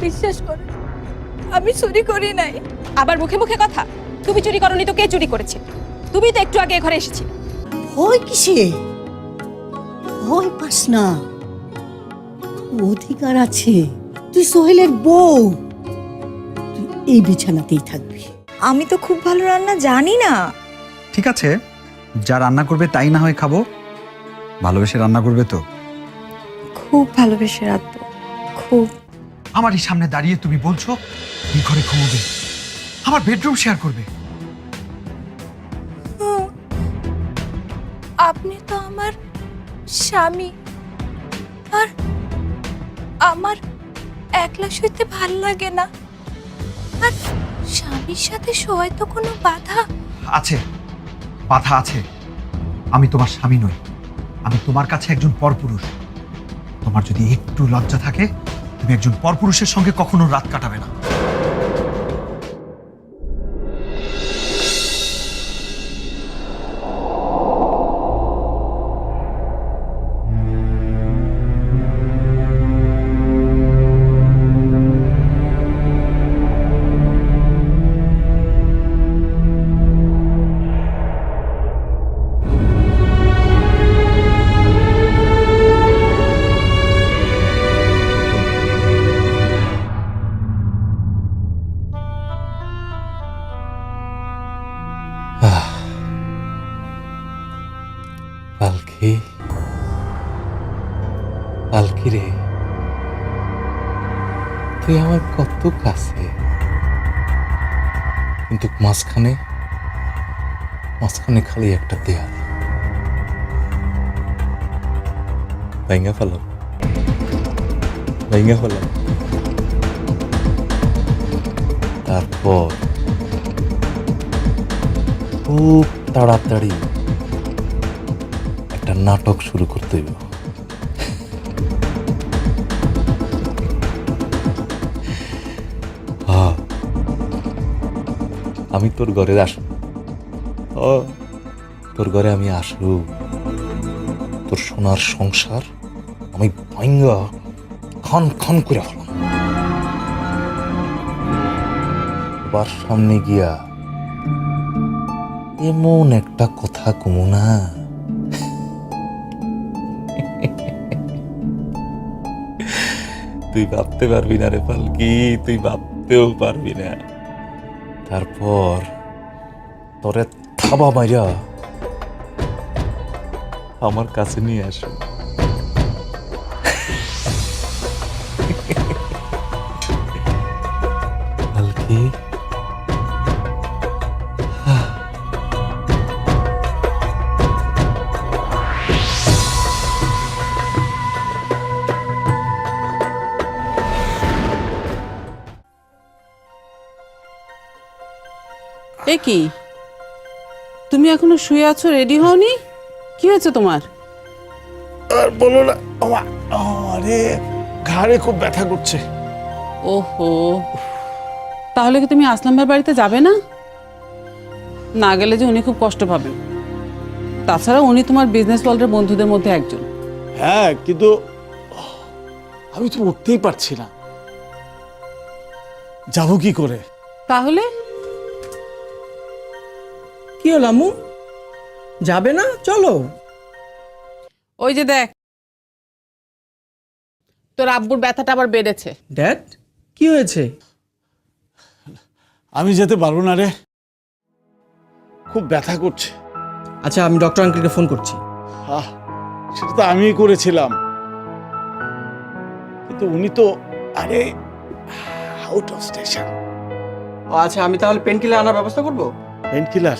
বিশ্বাস করো আমি চুরি করি নাই। আবার মুখে মুখে কথা তুমি চুরি করনি তো কে চুরি করেছে? তুমি তো একটু আগে ঘরে এসেছিলে। ভয় কিসে? ভয় পাস না। অধিকার আছে। তুই সোহেলের বউ। তুই এই বিছানাতেই থাকবি। আমি তো খুব ভালো রান্না জানি না। ঠিক আছে যা রান্না করবে তাই না হয় খাব। ভালোবেসে রান্না করবে তো। খুব ভালোবেসে রাখব। খুব। আমারই সামনে দাঁড়িয়ে তুমি বলছো এই ঘরে ঘুমোবে। আমার বেডরুম শেয়ার করবে। আপনি তো আমার স্বামী। আর আমার একলা শুইতে ভালো লাগে না। আর স্বামীর সাথে শোয়ায় তো কোনো বাধা? আছে। বাধা আছে। আমি তোমার স্বামী নই। আমি তোমার কাছে একজন পরপুরুষ। তোমার যদি একটু লজ্জা থাকে তুমি একজন পরপুরুষের সঙ্গে কখনো রাত কাটাবে না। মাঝখানে খালি একটা দেয়াল। ভেঙে ফেলাম ভেঙে ফেলাম তারপর খুব তাড়াতাড়ি একটা নাটক শুরু করতে হইব। আমি তোর ঘরে আসু ও তোর ঘরে আমি আসু তোর সোনার সংসার আমি ভাঙ্গা খন খন করে ফেলাম এবার সামনে গিয়া এমন একটা কথা কমু না। তুই ভাবতে পারবি না রে পালকি, তুই ভাবতেও পারবি না। তারপর তোরে থাবা মাইরা আমার কাছে নিয়ে আসো। এ কি এখনও শুয়ে আছো? রেডি হওনি? কি হয়েছে তোমার? আর বলো না আমার আরে ঘাড়ে খুব ব্যথা করছে। ওহো তাহলে কি তুমি আসলাম ভাইয়ের বাড়িতে যাবে না? না গেলে যে উনি খুব কষ্ট পাবেন। তাছাড়া উনি তোমার বিজনেস ওয়ার্ল্ডের বন্ধুদের মধ্যে একজন। হ্যাঁ কিন্তু আমি তো উঠতেই পারছি না। যাব কি করে? তাহলে কি হলো আম্মু? যাবে না? চলো। ওই যে দেখ। তোর আব্বুর ব্যথাটা আবার বেড়েছে। ড্যাড কি হয়েছে? আমি যেতে পারব না রে। খুব ব্যথা করছে। আচ্ছা আমি ডক্টর আঙ্কেলকে ফোন করছি। আহ সেটা তো আমিই করেছিলাম। কিন্তু উনি তো আরে আউট অফ স্টেশন আচ্ছা আমি তাহলে পেন কিলার আনার ব্যবস্থা করব? পেন কিলার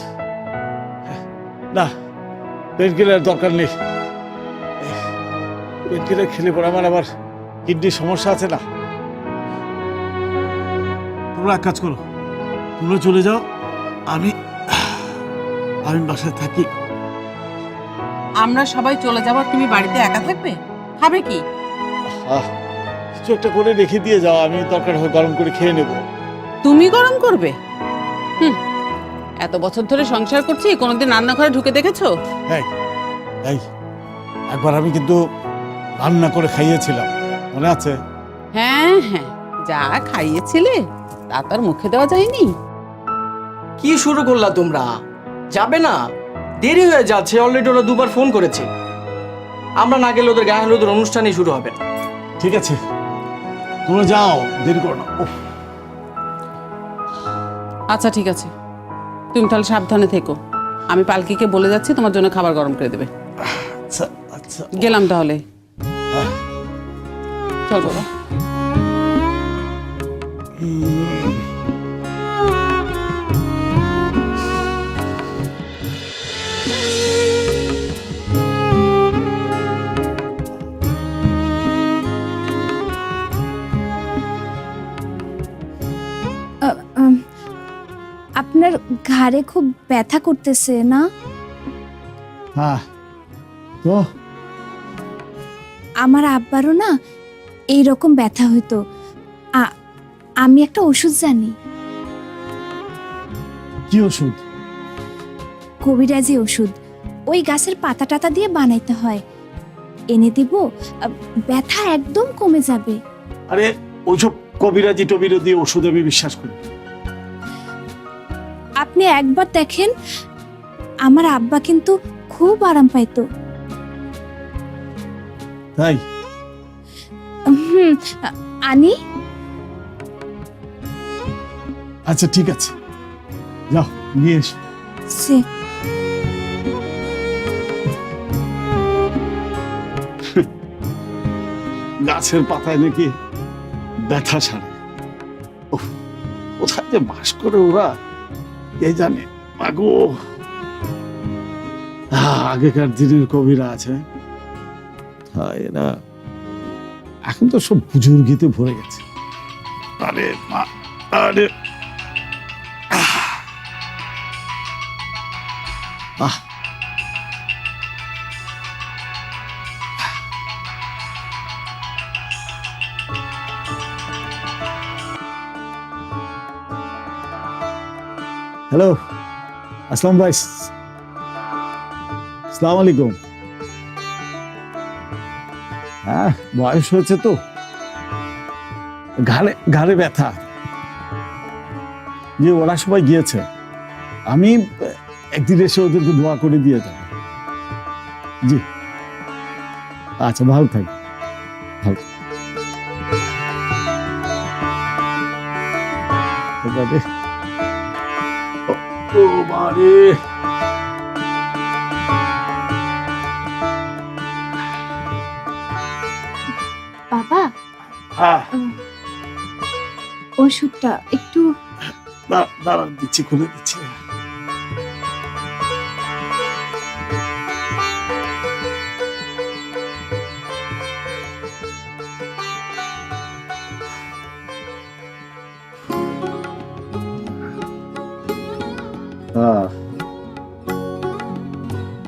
না পেন কিলার দরকার নেই। পেন কিলার খেলে পরে আমার আবার কিডনির সমস্যা আছে না। তোমরা এক কাজ করো তোমরা চলে যাও আমি আমি বাসায় থাকি। আমরা সবাই চলে যাবার তুমি বাড়িতে একা থাকবে? খাবে কি? আহ কিছু একটা করে রেখে দিয়ে যাও আমি দরকার হয় গরম করে খেয়ে নেব। তুমি গরম করবে? হুম। এত বছর ধরে সংসার করছি কোনোদিন রান্নাঘরে ঢুকে দেখেছ? এই এই একবার আমি কিন্তু রান্না করে খাইয়েছিলাম মনে আছে? হ্যাঁ হ্যাঁ যা খাইয়েছিলে তা তো আর মুখে দেওয়া যায়নি। কি শুরু করলা তোমরা? যাবে না? দেরি হয়ে যাচ্ছে অলরেডি ওরা দুবার ফোন করেছে। আমরা না গেলে ওদের গায়ে হলুদের অনুষ্ঠানই শুরু হবে না। ঠিক আছে তোমরা যাও দেরি করো না উফ, আচ্ছা ঠিক আছে। তুমি তাহলে সাবধানে থেকো। আমি পালকিকে বলে যাচ্ছি তোমার জন্য খাবার গরম করে দেবে। আচ্ছা আচ্ছা। গেলাম তাহলে। চল বাবা। ঘাড়ে খুব ব্যথা করতেছে না? হ্যাঁ। তো? আমার আব্বারও না এই রকম ব্যথা হইতো। আ- আমি একটা ওষুধ জানি। কি ওষুধ? কবিরাজি ওষুধ। ওই গাছের পাতা টাতা দিয়ে বানাইতে হয়। এনে দিব আ, ব্যথা একদম কমে যাবে। আরে ওইসব কবিরাজি টবিরাজি ওষুধ আমি বিশ্বাস করি না। আপনি একবার দেখেন আমার আব্বা কিন্তু খুব আরাম পাইতো। তাই? হুম আনি? আচ্ছা ঠিক আছে। যাও নিয়ে এসো। সে গাছের পাতায় নাকি ব্যথা সারে। কোথায় যে বাস করে ওরা? কে জানে? মাগো। আগেকার দিনের কবিরা আছে। এরা এখন তো সব বুজুর্গিতে ভরে গেছে। আরে মা, আরে। আহ। হ্যালো আসসালাম ভাই আসসালামু আলাইকুম হ্যাঁ বয়স হয়েছে তো। ঘাড়ে ঘাড়ে ব্যথা। যে ওরা সবাই গিয়েছে। আমি একদিন এসে ওদেরকে দোয়া করে দিয়ে যাব। জি। আচ্ছা ভালো থাক। ভালো এবারে বারে বাবা হ্যাঁ। ওষুধটা একটু দিচ্ছি খুলে দিচ্ছি।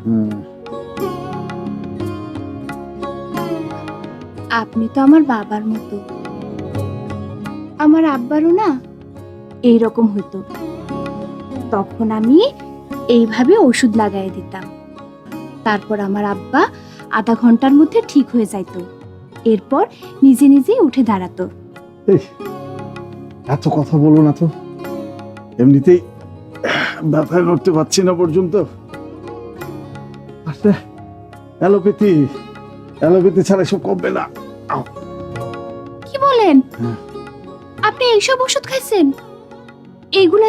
হুম। আপনি তো আমার বাবার মতো। আমার আব্বারও না এই রকম হতো। তখন আমি এইভাবে ওষুধ লাগাই দিতাম। তারপর আমার আব্বা আধা ঘণ্টার মধ্যে ঠিক হয়ে যাইতো। এরপর নিজে নিজেই উঠে দাঁড়াতো। এত কথা বলো না তো। এমনিতেই ব্যথায় নড়তে পারছি না পর্যন্ত। আচ্ছা অ্যালোপ্যাথি। অ্যালোপ্যাথি ছাড়া সব কমবে না। কি বলেন? হ্যাঁ। আপনি এইসব ওষুধ খাইছেন?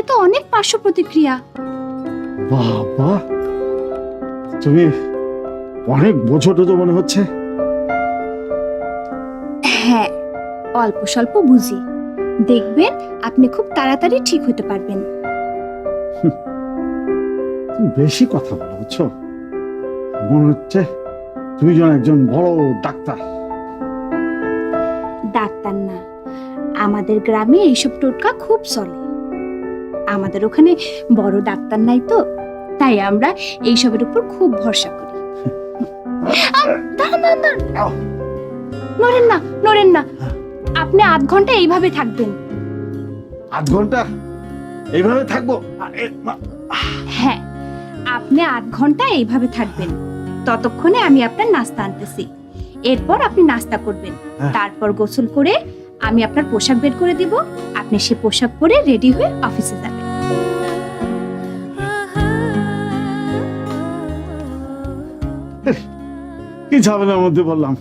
তো অনেক পার্শ্ব প্রতিক্রিয়া। বাবা। তুমি অনেক বোঝো মনে হচ্ছে। হ্যাঁ অল্প স্বল্প বুঝি। দেখবেন আপনি খুব তাড়াতাড়ি ঠিক হতে পারবেন। তুমি বেশি কথা বলো বুঝছ? মনে হচ্ছে তুমি যেন একজন বড় ডাক্তার। ডাক্তার না আমাদের গ্রামে এইসব টোটকা খুব চলে। আমাদের ওখানে বড় ডাক্তার নাই তো তাই আমরা এইসবের উপর খুব ভরসা করি। নড়েন না নড়েন না। আপনি আধ ঘণ্টা এইভাবে থাকবেন। আধ ঘণ্টা? এইভাবে থাকব? হ্যাঁ আপনি আধ ঘণ্টা এইভাবে থাকবেন। ততক্ষণে আমি আপনার নাস্তা আনতেছি। এরপর আপনি নাস্তা করবেন। হ্যাঁ। তারপর গোসল করে আমি আপনার পোশাক বের করে দিব। আপনি সে পোশাক পরে রেডি হয়ে অফিসে যাবেন। কি ঝামেলার মধ্যে বললাম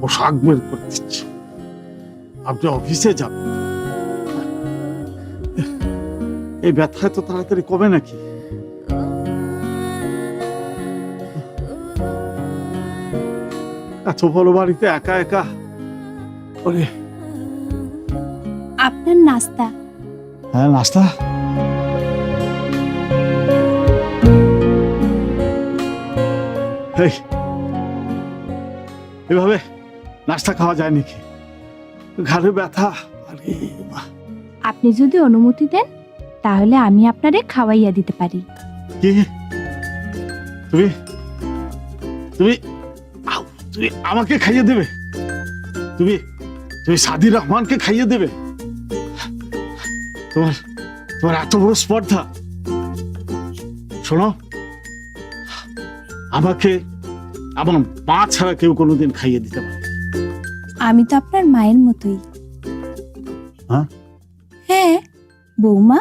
পোশাক বের করে দিচ্ছি। আপনি অফিসে যাবেন। এই ব্যথা তো তাড়াতাড়ি কমে নাকি? এত বড় বাড়িতে একা একা? ওরে। আপনার নাস্তা। হ্যাঁ নাস্তা? এভাবে নাস্তা খাওয়া যায় নাকি? ঘাড়ে ব্যথা আরে আপনি যদি অনুমতি দেন তাহলে আমি আপনারে খাওয়াইয়া দিতে পারি। কি? তুমি? তুমি? আউ, তুমি আমাকে খাইয়ে দেবে? তুমি? তুমি সাদি রহমানকে খাইয়ে দেবে? তোমার তোমার এত বড় স্পর্ধা। শোনো আমাকে আমার মা ছাড়া কেউ কোনোদিন খাইয়ে দিতে পারে না। আমি তো আপনার মায়ের মতোই হ্যাঁ? হ্যাঁ বৌমা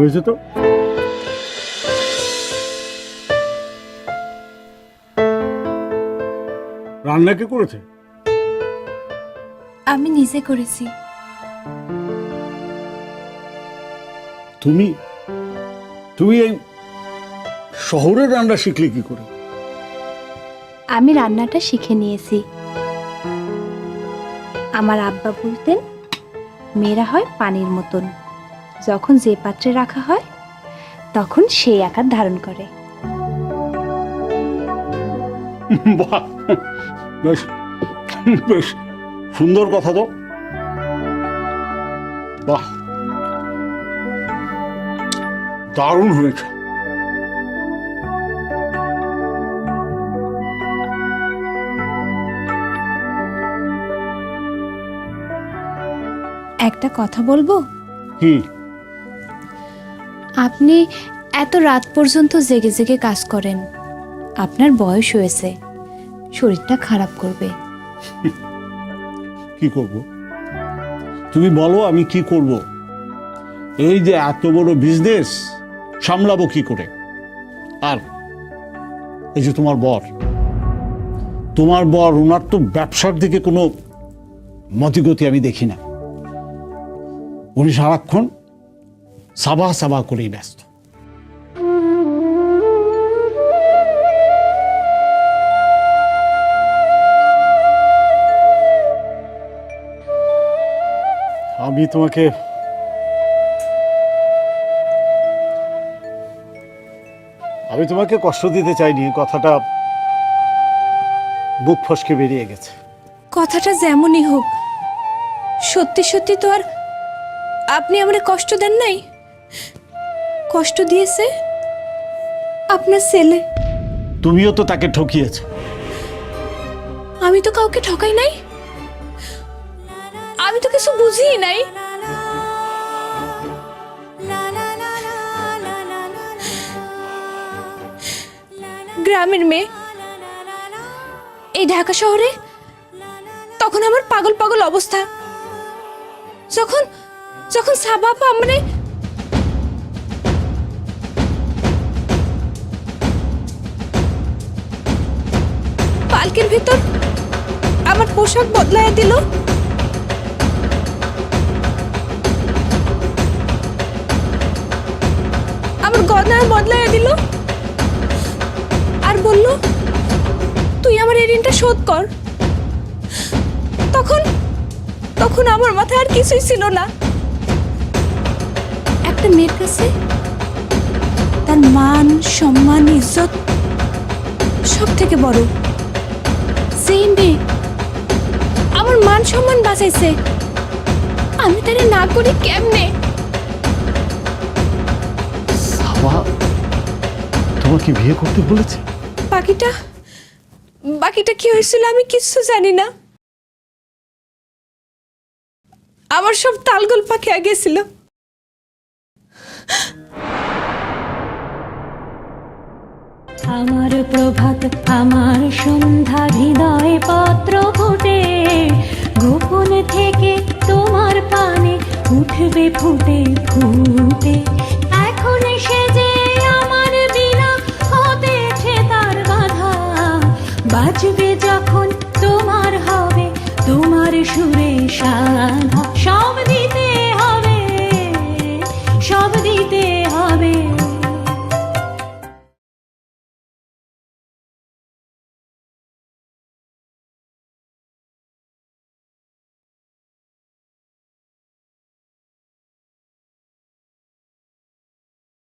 হয়েছে তো? রান্না কে করেছে? আমি নিজে করেছি। তুমি? তুমি এই শহরের রান্না শিখলে কি করে? আমি রান্নাটা শিখে নিয়েছি। আমার আব্বা বলতেন মেয়েরা হয় পানির মতন। যখন যে পাত্রে রাখা হয় তখন সেই আকার ধারণ করে। বাহ! বেশ বেশ সুন্দর কথা তো। বাহ! দারুণ হয়েছে। একটা কথা বলব? কি আপনি এত রাত পর্যন্ত জেগে জেগে কাজ করেন। আপনার বয়স হয়েছে। শরীরটা খারাপ করবে। কি করব? তুমি বলো আমি কি করব? এই যে এত বড় বিজনেস সামলাবো কি করে? আর এই যে তোমার বর তোমার বর ওনার তো ব্যবসার দিকে কোনো মতিগতি আমি দেখি না। উনি সারাক্ষণ সাবা সাবা করেই ব্যস্ত আমি তোমাকে আমি তোমাকে কষ্ট দিতে চাইনি কথাটা বুক ফসকে বেরিয়ে গেছে। কথাটা যেমনই হোক সত্যি সত্যি তো আর আপনি আমারে কষ্ট দেন নাই? কষ্ট দিয়েছে? আপনার ছেলে। তুমিও তো তাকে ঠকিয়েছ। আমি তো কাউকে ঠকাই নাই। আমি তো কিছু বুঝিই নাই। গ্রামের মেয়ে এই ঢাকা শহরে তখন আমার পাগল পাগল অবস্থা। যখন যখন সাবাপা মানে পালকির ভিতর? আমার পোশাক বদলাইয়া দিল? আমার গয়না বদলাইয়া দিল? আর বলল, তুই আমার এই ঋণটা শোধ কর। তখন তখন আমার মাথায় আর কিছুই ছিল না। একটা মেয়ের কাছে তার মান, সম্মান, ইজ্জত সব থেকে বড়। সেই আমার মান সম্মান বাঁচাইছে। আমি তারে না করি কেমনে? সাবা তোমাকে বিয়ে করতে বলেছে? বাকিটা বাকিটা কি হয়েছিল আমি কিচ্ছু জানি না। আমার সব তালগোল পাখি গেছিল। আমার প্রভাত আমার সন্ধ্যা হৃদয় পত্র ফুটে। গোপন থেকে তোমার পানে উঠবে ফুটে ফুটে।